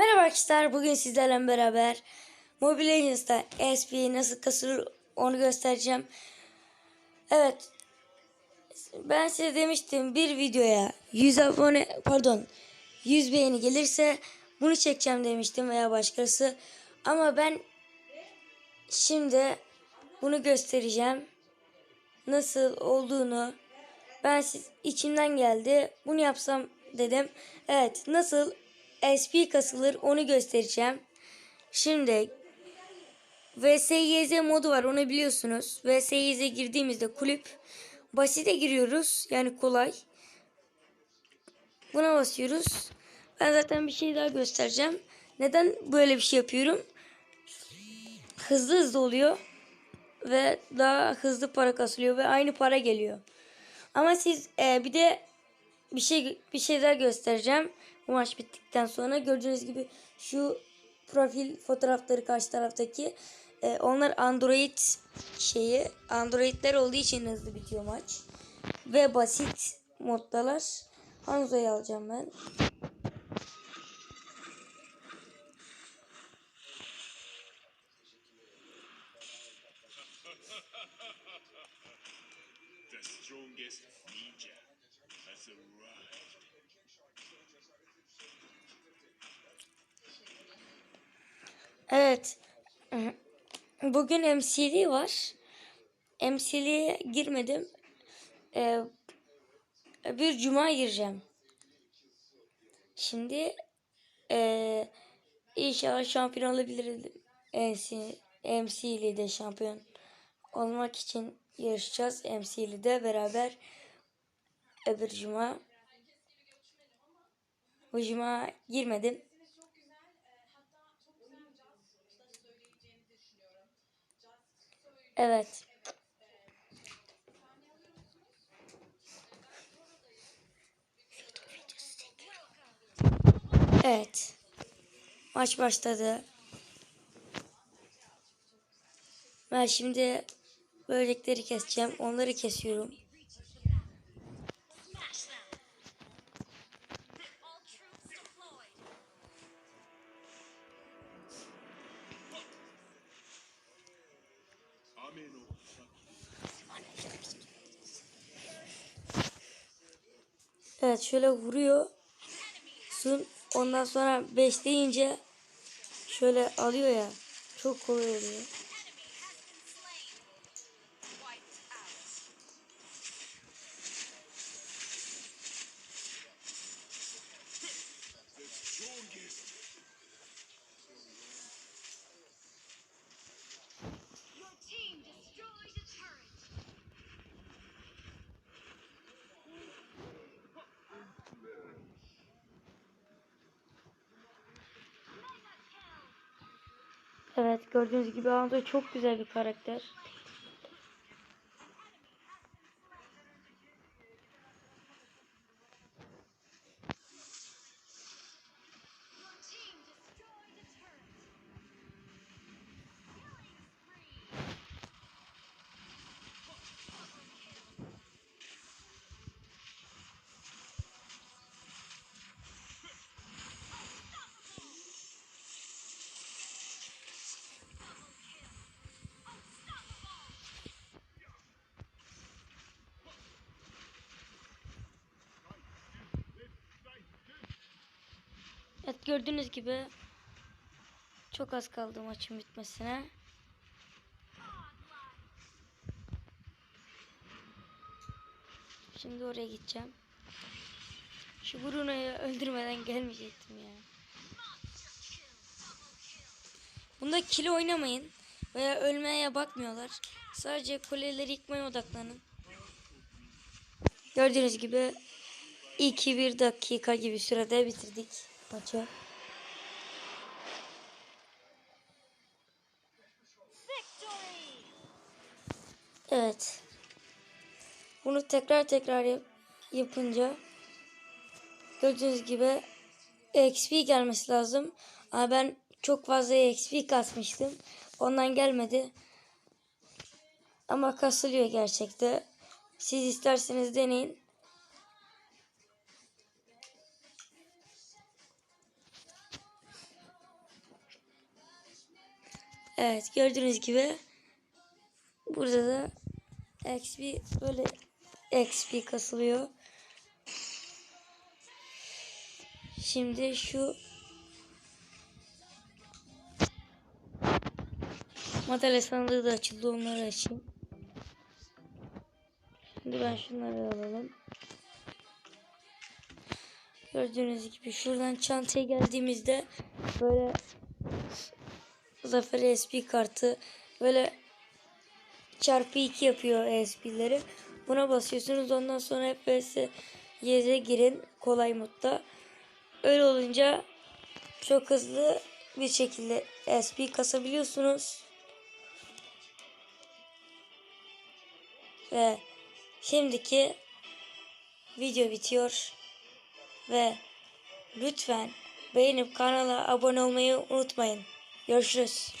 Merhaba arkadaşlar. Bugün sizlerle beraber Mobile Legends'ta SP nasıl kasılır onu göstereceğim. Evet. Ben size demiştim bir videoya 100 abone pardon 100 beğeni gelirse bunu çekeceğim demiştim veya başkası. Ama ben şimdi bunu göstereceğim. Nasıl olduğunu ben siz içimden geldi. Bunu yapsam dedim. Evet nasıl SP kasılır onu göstereceğim. Şimdi VSYZ modu var onu biliyorsunuz. VSYZ girdiğimizde kulüp basite giriyoruz. Yani kolay. Buna basıyoruz. Ben zaten bir şey daha göstereceğim. Neden böyle bir şey yapıyorum? Hızlı hızlı oluyor. Ve daha hızlı para kasılıyor ve aynı para geliyor. Ama siz e, bir de bir şey bir şey daha göstereceğim. Bu maç bittikten sonra gördüğünüz gibi şu profil fotoğrafları karşı taraftaki e, onlar Android şeyi Androidler olduğu için hızlı bitiyor maç. Ve basit moddalar. Hanzo'yu alacağım ben. Has arrived. Evet. Bugün MCD var. MCD'ye girmedim. Ee, bir cuma gireceğim. Şimdi ee, inşallah şampiyon olabilirim. MC, şampiyon olmak için yarışacağız. MC'li beraber öbür cuma. Bu cuma girmedim. Evet. Evet. Maç başladı. Ben şimdi böcekleri keseceğim. Onları kesiyorum. Evet şöyle vuruyor. Sun ondan sonra 5 deyince şöyle alıyor ya. Çok kolay oluyor. Evet gördüğünüz gibi Hanzo çok güzel bir karakter. Gördüğünüz gibi çok az kaldı maçın bitmesine. Şimdi oraya gideceğim. Şu Bruno'yu öldürmeden gelmeyecektim ya. Bunda kilo oynamayın veya ölmeye bakmıyorlar. Sadece kuleleri yıkmaya odaklanın. Gördüğünüz gibi 2-1 dakika gibi sürede bitirdik maçı. Evet. Bunu tekrar tekrar yap- yapınca gördüğünüz gibi XP gelmesi lazım. Ama ben çok fazla XP kasmıştım. Ondan gelmedi. Ama kasılıyor gerçekte. Siz isterseniz deneyin. Evet gördüğünüz gibi burada da XP böyle XP kasılıyor. Şimdi şu madalya sandığı da açıldı onları açayım. Şimdi ben şunları alalım. Gördüğünüz gibi şuradan çantaya geldiğimizde böyle Zafer SP kartı böyle çarpı 2 yapıyor SP'leri. Buna basıyorsunuz ondan sonra FPS YZ'e girin kolay modda. Öyle olunca çok hızlı bir şekilde SP kasabiliyorsunuz. Ve şimdiki video bitiyor. Ve lütfen beğenip kanala abone olmayı unutmayın. Görüşürüz.